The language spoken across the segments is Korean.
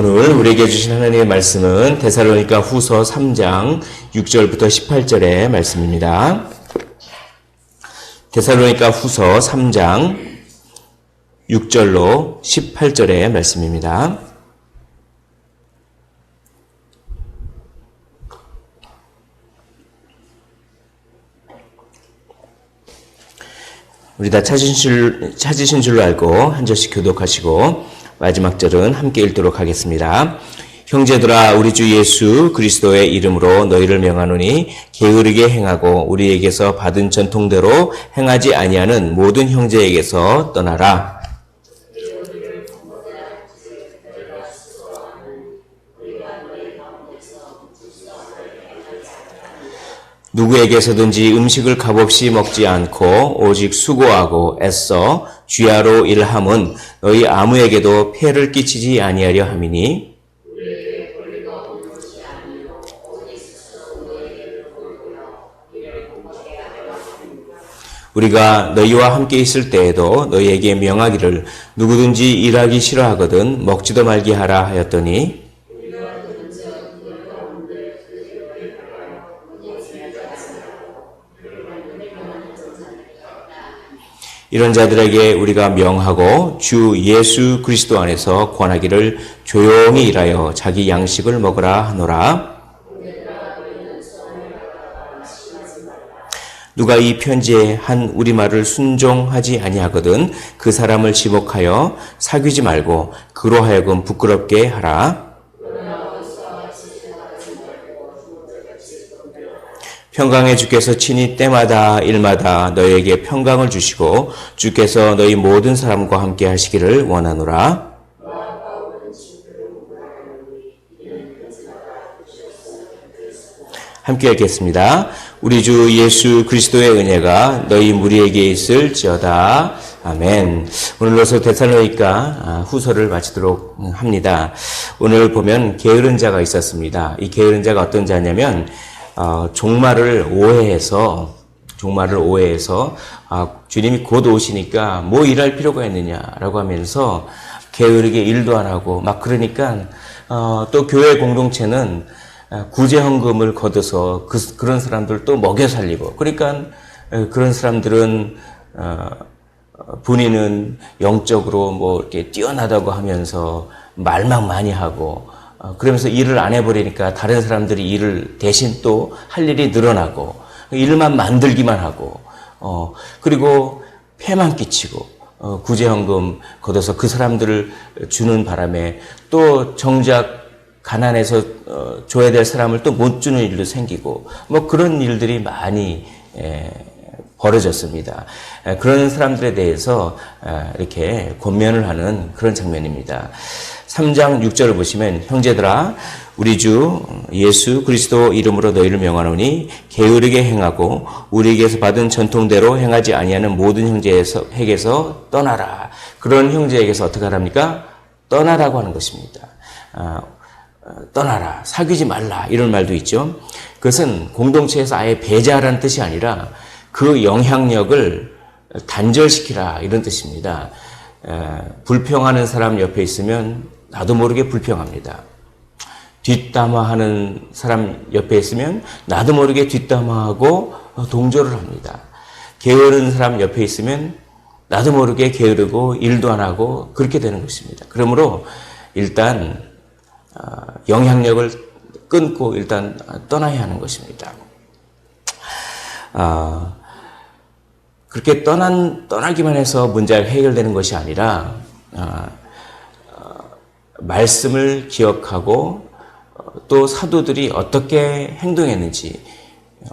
오늘 우리에게 주신 하나님의 말씀은 데살로니가 후서 3장 6절부터 18절의 말씀입니다. 데살로니가 후서 3장 6절로 18절의 말씀입니다. 우리 다 찾으신, 줄, 찾으신 줄로 알고 한 절씩 교독하시고 마지막 절은 함께 읽도록 하겠습니다. 형제들아 우리 주 예수 그리스도의 이름으로 너희를 명하노니 게으르게 행하고 우리에게서 받은 전통대로 행하지 아니하는 모든 형제에게서 떠나라. 누구에게서든지 음식을 값없이 먹지 않고 오직 수고하고 애써 쥐하로 일함은 너희 아무에게도 폐를 끼치지 아니하려 함이니. 우리가 너희와 함께 있을 때에도 너희에게 명하기를 누구든지 일하기 싫어하거든 먹지도 말게 하라 하였더니 이런 자들에게 우리가 명하고 주 예수 그리스도 안에서 권하기를 조용히 일하여 자기 양식을 먹으라 하노라. 누가 이 편지에 한 우리말을 순종하지 아니하거든 그 사람을 지목하여 사귀지 말고 그로 하여금 부끄럽게 하라. 평강의 주께서 친히 때마다 일마다 너희에게 평강을 주시고 주께서 너희 모든 사람과 함께 하시기를 원하노라. 함께 읽겠습니다. 우리 주 예수 그리스도의 은혜가 너희 무리에게 있을지어다. 아멘. 오늘로서 데살로니가 후서를 마치도록 합니다. 오늘 보면 게으른 자가 있었습니다. 이 게으른 자가 어떤 자냐면 어, 종말을 오해해서 종말을 오해해서 아, 주님이 곧 오시니까 뭐 일할 필요가 있느냐라고 하면서 게으르게 일도 안 하고 막 그러니까 어, 또 교회 공동체는 구제 헌금을 걷어서 그, 그런 사람들 또 먹여 살리고 그러니까 그런 사람들은 어, 본인은 영적으로 뭐 이렇게 뛰어나다고 하면서 말만 많이 하고 어, 그러면서 일을 안 해버리니까 다른 사람들이 일을 대신 또 할 일이 늘어나고 일만 만들기만 하고 어 그리고 폐만 끼치고 어, 구제헌금 걷어서 그 사람들을 주는 바람에 또 정작 가난해서 어, 줘야 될 사람을 또 못 주는 일도 생기고 뭐 그런 일들이 많이 에, 벌어졌습니다. 에, 그런 사람들에 대해서 에, 이렇게 권면을 하는 그런 장면입니다. 3장 6절을 보시면 형제들아 우리 주 예수 그리스도 이름으로 너희를 명하노니 게으르게 행하고 우리에게서 받은 전통대로 행하지 아니하는 모든 형제에게서 떠나라. 그런 형제에게서 어떻게 하랍니까? 떠나라고 하는 것입니다. 아, 떠나라, 사귀지 말라 이런 말도 있죠. 그것은 공동체에서 아예 배제하라는 뜻이 아니라 그 영향력을 단절시키라 이런 뜻입니다. 불평하는 사람 옆에 있으면 나도 모르게 불평합니다. 뒷담화하는 사람 옆에 있으면 나도 모르게 뒷담화하고 동조를 합니다. 게으른 사람 옆에 있으면 나도 모르게 게으르고 일도 안 하고 그렇게 되는 것입니다. 그러므로 일단 어, 영향력을 끊고 일단 떠나야 하는 것입니다. 아, 그렇게 떠난 떠나기만 해서 문제가 해결되는 것이 아니라 아, 말씀을 기억하고 어, 또 사도들이 어떻게 행동했는지,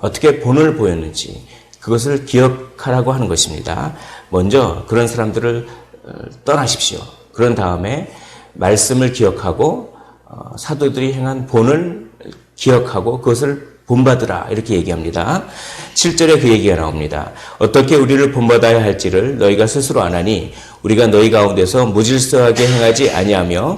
어떻게 본을 보였는지, 그것을 기억하라고 하는 것입니다. 먼저 그런 사람들을 어, 떠나십시오. 그런 다음에 말씀을 기억하고 어, 사도들이 행한 본을 기억하고 그것을 본받으라 이렇게 얘기합니다. 7절에 그 얘기가 나옵니다. 어떻게 우리를 본받아야 할지를 너희가 스스로 아나니 우리가 너희 가운데서 무질서하게 행하지 아니하며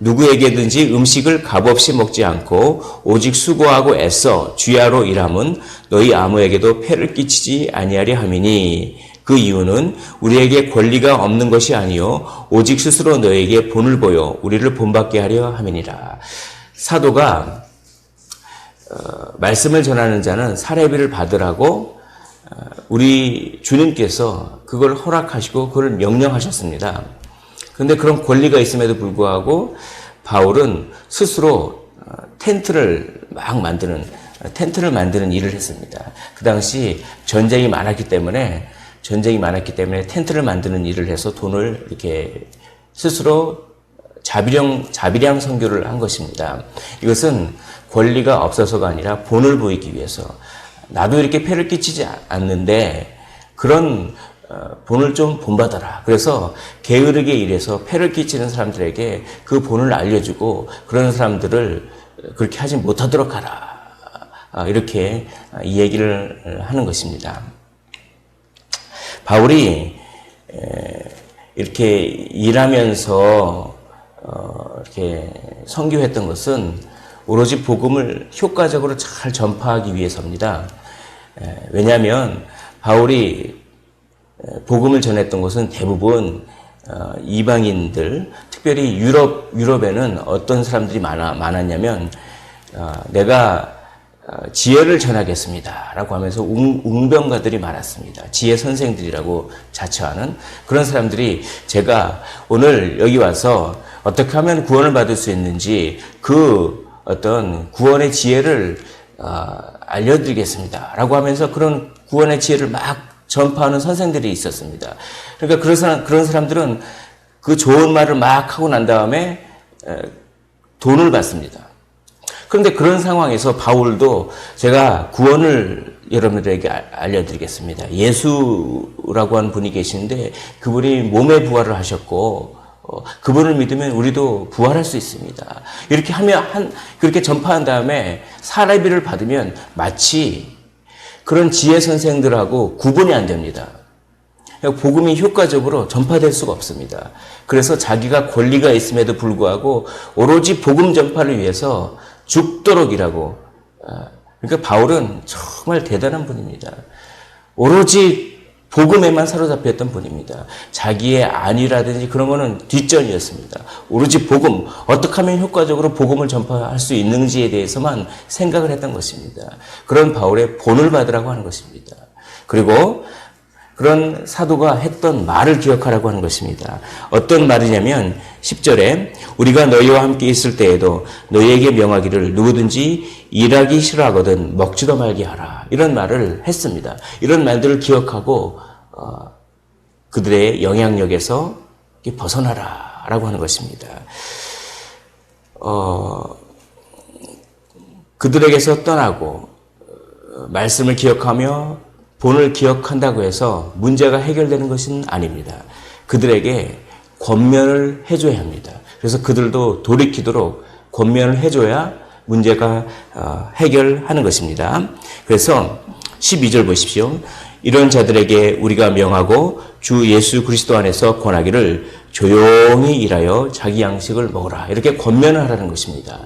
누구에게든지 음식을 값없이 먹지 않고 오직 수고하고 애써 주야로 일함은 너희 아무에게도 폐를 끼치지 아니하려 함이니 그 이유는 우리에게 권리가 없는 것이 아니요 오직 스스로 너에게 본을 보여 우리를 본받게 하려 함이니라. 사도가 어, 말씀을 전하는 자는 사례비를 받으라고 어, 우리 주님께서 그걸 허락하시고 그걸 명령하셨습니다. 그런데 그런 권리가 있음에도 불구하고 바울은 스스로 어, 텐트를 막 만드는 텐트를 만드는 일을 했습니다. 그 당시 전쟁이 많았기 때문에 전쟁이 많았기 때문에 텐트를 만드는 일을 해서 돈을 이렇게 스스로 자비령 자비량 선교를 한 것입니다. 이것은 권리가 없어서가 아니라 본을 보이기 위해서 나도 이렇게 폐를 끼치지 않는데 그런 어, 본을 좀 본받아라. 그래서 게으르게 일해서 폐를 끼치는 사람들에게 그 본을 알려주고 그런 사람들을 그렇게 하지 못하도록 하라. 아, 이렇게 이 얘기를 하는 것입니다. 바울이 이렇게 일하면서 어, 이렇게 선교했던 것은 오로지 복음을 효과적으로 잘 전파하기 위해서입니다. 왜냐하면 바울이 복음을 전했던 것은 대부분 어, 이방인들, 특별히 유럽 유럽에는 어떤 사람들이 많아 많았냐면 어, 내가 어, 지혜를 전하겠습니다라고 하면서 웅, 병가들이 많았습니다. 지혜 선생들이라고 자처하는 그런 사람들이 제가 오늘 여기 와서 어떻게 하면 구원을 받을 수 있는지 그 어떤 구원의 지혜를 어, 알려드리겠습니다 라고 하면서 그런 구원의 지혜를 막 전파하는 선생들이 있었습니다. 그러니까 그런 사람 그런 사람들은 그 좋은 말을 막 하고 난 다음에 돈을 받습니다. 그런데 그런 상황에서 바울도 제가 구원을 여러분들에게 알려드리겠습니다. 예수라고 하는 분이 계시는데 그분이 몸의 부활을 하셨고 어, 그분을 믿으면 우리도 부활할 수 있습니다. 이렇게 하면 한 그렇게 전파한 다음에 사례비를 받으면 마치 그런 지혜 선생들하고 구분이 안 됩니다. 복음이 효과적으로 전파될 수가 없습니다. 그래서 자기가 권리가 있음에도 불구하고 오로지 복음 전파를 위해서 죽도록 이라고. 아, 그러니까 바울은 정말 대단한 분입니다. 오로지 복음에만 사로잡혔던 분입니다. 자기의 안이라든지 그런 거는 뒷전이었습니다. 오로지 복음, 어떻게 하면 효과적으로 복음을 전파할 수 있는지에 대해서만 생각을 했던 것입니다. 그런 바울의 본을 받으라고 하는 것입니다. 그리고 그런 사도가 했던 말을 기억하라고 하는 것입니다. 어떤 말이냐면 10절에 우리가 너희와 함께 있을 때에도 너희에게 명하기를 누구든지 일하기 싫어하거든 먹지도 말게 하라. 이런 말을 했습니다. 이런 말들을 기억하고 어, 그들의 영향력에서 벗어나라라고 하는 것입니다. 어, 그들에게서 떠나고 어, 말씀을 기억하며 본을 기억한다고 해서 문제가 해결되는 것은 아닙니다. 그들에게 권면을 해줘야 합니다. 그래서 그들도 돌이키도록 권면을 해줘야 문제가 어, 해결하는 것입니다. 그래서 12절 보십시오. 이런 자들에게 우리가 명하고 주 예수 그리스도 안에서 권하기를 조용히 일하여 자기 양식을 먹어라. 이렇게 권면을 하라는 것입니다.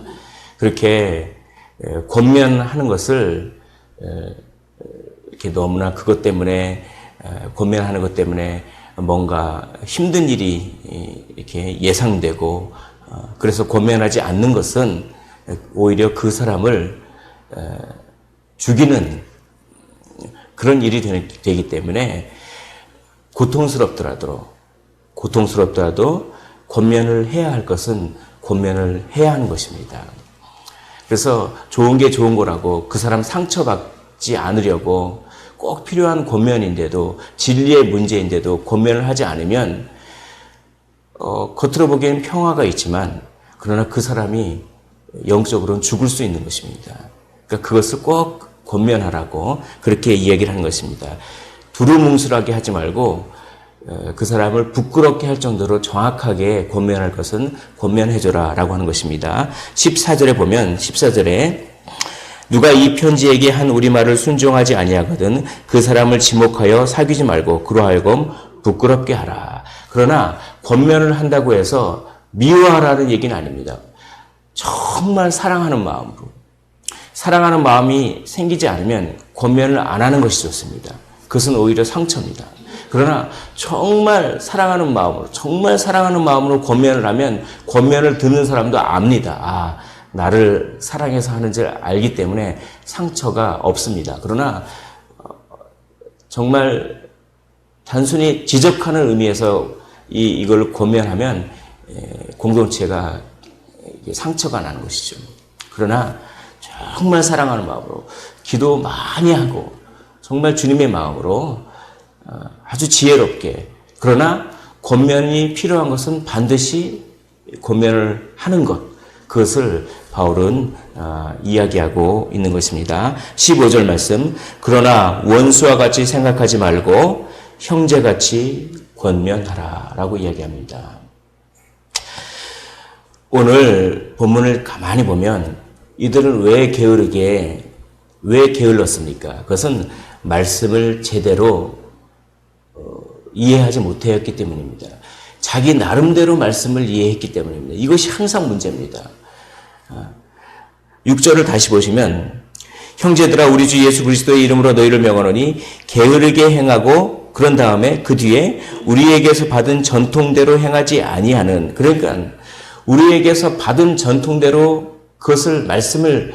그렇게 권면하는 것을 이렇게 너무나 그것 때문에 고민하는 것 때문에 뭔가 힘든 일이 이렇게 예상되고 어, 그래서 고민하지 않는 것은 오히려 그 사람을 죽이는 그런 일이 되기 때문에 고통스럽더라도 고통스럽더라도 권면을 해야 할 것은 권면을 해야 하는 것입니다. 그래서 좋은 게 좋은 거라고 그 사람 상처받지 않으려고 꼭 필요한 권면인데도 진리의 문제인데도 권면을 하지 않으면 어, 겉으로 보기에는 평화가 있지만 그러나 그 사람이 영적으로는 죽을 수 있는 것입니다. 그러니까 그것을 꼭 권면하라고 그렇게 이야기를 하는 것입니다. 두루뭉술하게 하지 말고 어, 그 사람을 부끄럽게 할 정도로 정확하게 권면할 것은 권면해줘라 라고 하는 것입니다. 14절에 보면 14절에 누가 이 편지에게 한 우리말을 순종하지 아니하거든 그 사람을 지목하여 사귀지 말고 그러하여금 부끄럽게 하라. 그러나 권면을 한다고 해서 미워하라는 얘기는 아닙니다. 정말 사랑하는 마음으로 사랑하는 마음이 생기지 않으면 권면을 안 하는 것이 좋습니다. 그것은 오히려 상처입니다. 그러나 정말 사랑하는 마음으로, 정말 사랑하는 마음으로 권면을 하면 권면을 듣는 사람도 압니다. 아, 나를 사랑해서 하는지를 알기 때문에 상처가 없습니다. 그러나 어, 정말 단순히 지적하는 의미에서 이, 이걸 권면하면 공동체가 상처가 나는 것이죠. 그러나 정말 사랑하는 마음으로 기도 많이 하고 정말 주님의 마음으로 어, 아주 지혜롭게 그러나 권면이 필요한 것은 반드시 권면을 하는 것 그것을 바울은 어, 이야기하고 있는 것입니다. 15절 말씀 그러나 원수와 같이 생각하지 말고 형제같이 권면하라라고 이야기합니다. 오늘 본문을 가만히 보면 이들은 왜 게으르게 왜 게을렀습니까? 그것은 말씀을 제대로 어, 이해하지 못하였기 때문입니다. 자기 나름대로 말씀을 이해했기 때문입니다. 이것이 항상 문제입니다. 6절을 아, 다시 보시면 형제들아 우리 주 예수 그리스도의 이름으로 너희를 명하노니 게으르게 행하고 그런 다음에 그 뒤에 우리에게서 받은 전통대로 행하지 아니하는 그러니까 우리에게서 받은 전통대로 그것을 말씀을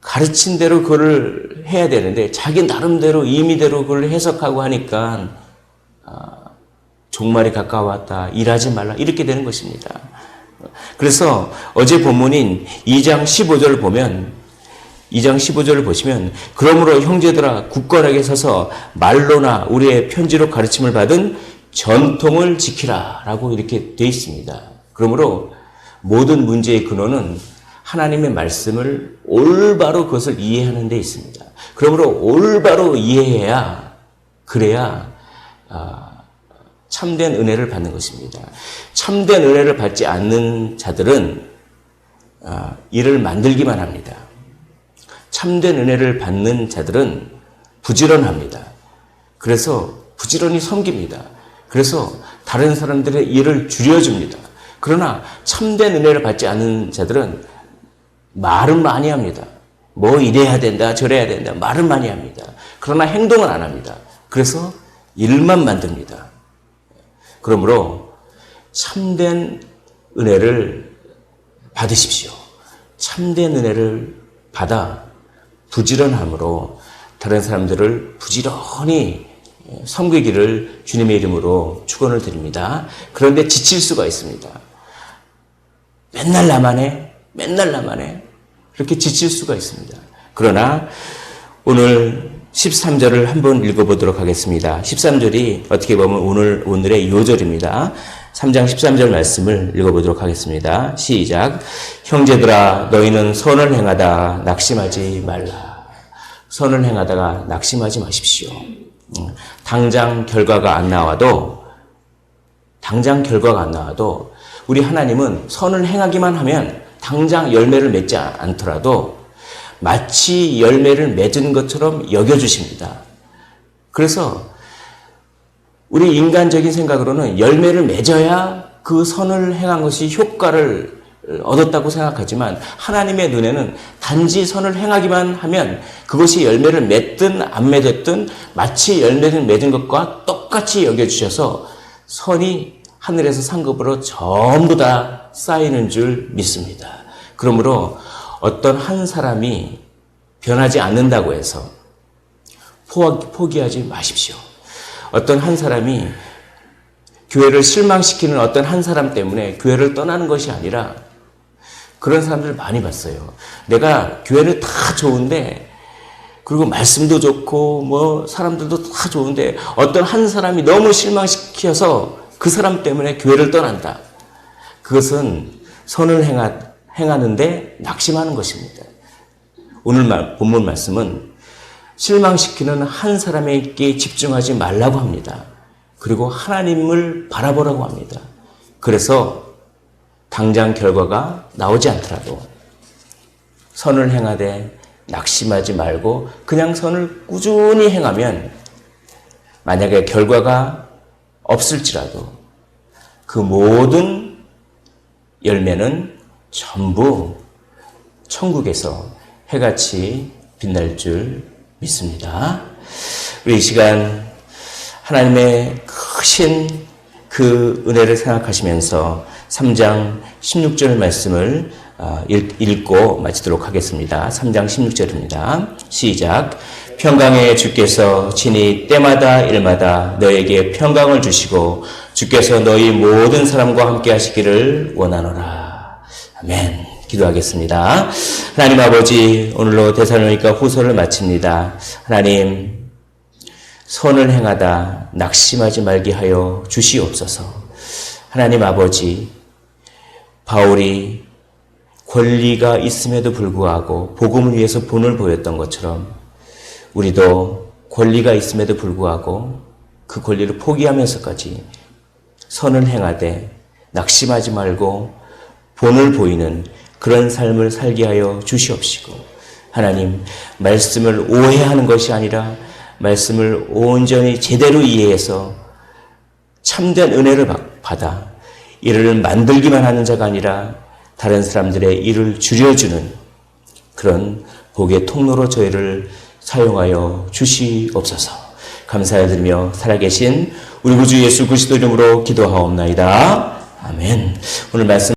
가르친 대로 그걸 해야 되는데 자기 나름대로 임의대로 그걸 해석하고 하니까 아, 종말이 가까웠다 일하지 말라 이렇게 되는 것입니다. 그래서 어제 본문인 2장 15절을 보면 2장 15절을 보시면 그러므로 형제들아 굳건하게 서서 말로나 우리의 편지로 가르침을 받은 전통을 지키라라고 이렇게 되어 있습니다. 그러므로 모든 문제의 근원은 하나님의 말씀을 올바로 그것을 이해하는 데 있습니다. 그러므로 올바로 이해해야 그래야 아, 참된 은혜를 받는 것입니다. 참된 은혜를 받지 않는 자들은 아, 일을 만들기만 합니다. 참된 은혜를 받는 자들은 부지런합니다. 그래서 부지런히 섬깁니다. 그래서 다른 사람들의 일을 줄여줍니다. 그러나 참된 은혜를 받지 않는 자들은 말은 많이 합니다. 뭐 이래야 된다, 저래야 된다. 말은 많이 합니다. 그러나 행동은 안 합니다. 그래서 일만 만듭니다. 그러므로 참된 은혜를 받으십시오. 참된 은혜를 받아 부지런함으로 다른 사람들을 부지런히 섬기기를 주님의 이름으로 축원을 드립니다. 그런데 지칠 수가 있습니다. 맨날 나만 해. 맨날 나만 해. 그렇게 지칠 수가 있습니다. 그러나 오늘 13절을 한번 읽어보도록 하겠습니다. 13절이 어떻게 보면 오늘, 오늘의 요절입니다. 3장 13절 말씀을 읽어보도록 하겠습니다. 시작. 형제들아, 너희는 선을 행하다 낙심하지 말라. 선을 행하다가 낙심하지 마십시오. 음, 당장 결과가 안 나와도, 당장 결과가 안 나와도 우리 하나님은 선을 행하기만 하면 당장 열매를 맺지 않더라도 마치 열매를 맺은 것처럼 여겨주십니다. 그래서 우리 인간적인 생각으로는 열매를 맺어야 그 선을 행한 것이 효과를 얻었다고 생각하지만 하나님의 눈에는 단지 선을 행하기만 하면 그것이 열매를 맺든 안 맺었든 마치 열매를 맺은 것과 똑같이 여겨주셔서 선이 하늘에서 상급으로 전부 다 쌓이는 줄 믿습니다. 그러므로 어떤 한 사람이 변하지 않는다고 해서 포기하지 마십시오. 어떤 한 사람이 교회를 실망시키는 어떤 한 사람 때문에 교회를 떠나는 것이 아니라 그런 사람들 많이 봤어요. 내가 교회는 다 좋은데 그리고 말씀도 좋고 뭐 사람들도 다 좋은데 어떤 한 사람이 너무 실망시켜서 그 사람 때문에 교회를 떠난다. 그것은 선을 행하, 행하는데 낙심하는 것입니다. 오늘 말, 본문 말씀은 실망시키는 한 사람에게 집중하지 말라고 합니다. 그리고 하나님을 바라보라고 합니다. 그래서 당장 결과가 나오지 않더라도 선을 행하되 낙심하지 말고 그냥 선을 꾸준히 행하면 만약에 결과가 없을지라도 그 모든 열매는 전부 천국에서 해같이 빛날 줄 믿습니다. 우리 이 시간 하나님의 크신 그 은혜를 생각하시면서 3장 16절 말씀을 어, 읽- 읽고 마치도록 하겠습니다. 3장 16절입니다. 시작. 평강의 주께서 친히 때마다 일마다 너에게 평강을 주시고 주께서 너희 모든 사람과 함께 하시기를 원하노라. 아멘. 기도하겠습니다. 하나님 아버지, 오늘로 대사로니까 후소를 마칩니다. 하나님, 선을 행하다 낙심하지 말게 하여 주시옵소서. 하나님 아버지, 바울이 권리가 있음에도 불구하고 복음을 위해서 본을 보였던 것처럼 우리도 권리가 있음에도 불구하고 그 권리를 포기하면서까지 선을 행하되 낙심하지 말고 본을 보이는 그런 삶을 살게 하여 주시옵시고 하나님 말씀을 오해하는 것이 아니라 말씀을 온전히 제대로 이해해서 참된 은혜를 받- 받아 이를 만들기만 하는 자가 아니라 다른 사람들의 일을 줄여주는 그런 복의 통로로 저희를 사용하여 주시옵소서. 감사드리며 살아계신 우리 구주 예수 그리스도 이름으로 기도하옵나이다. 아멘. 오늘 말씀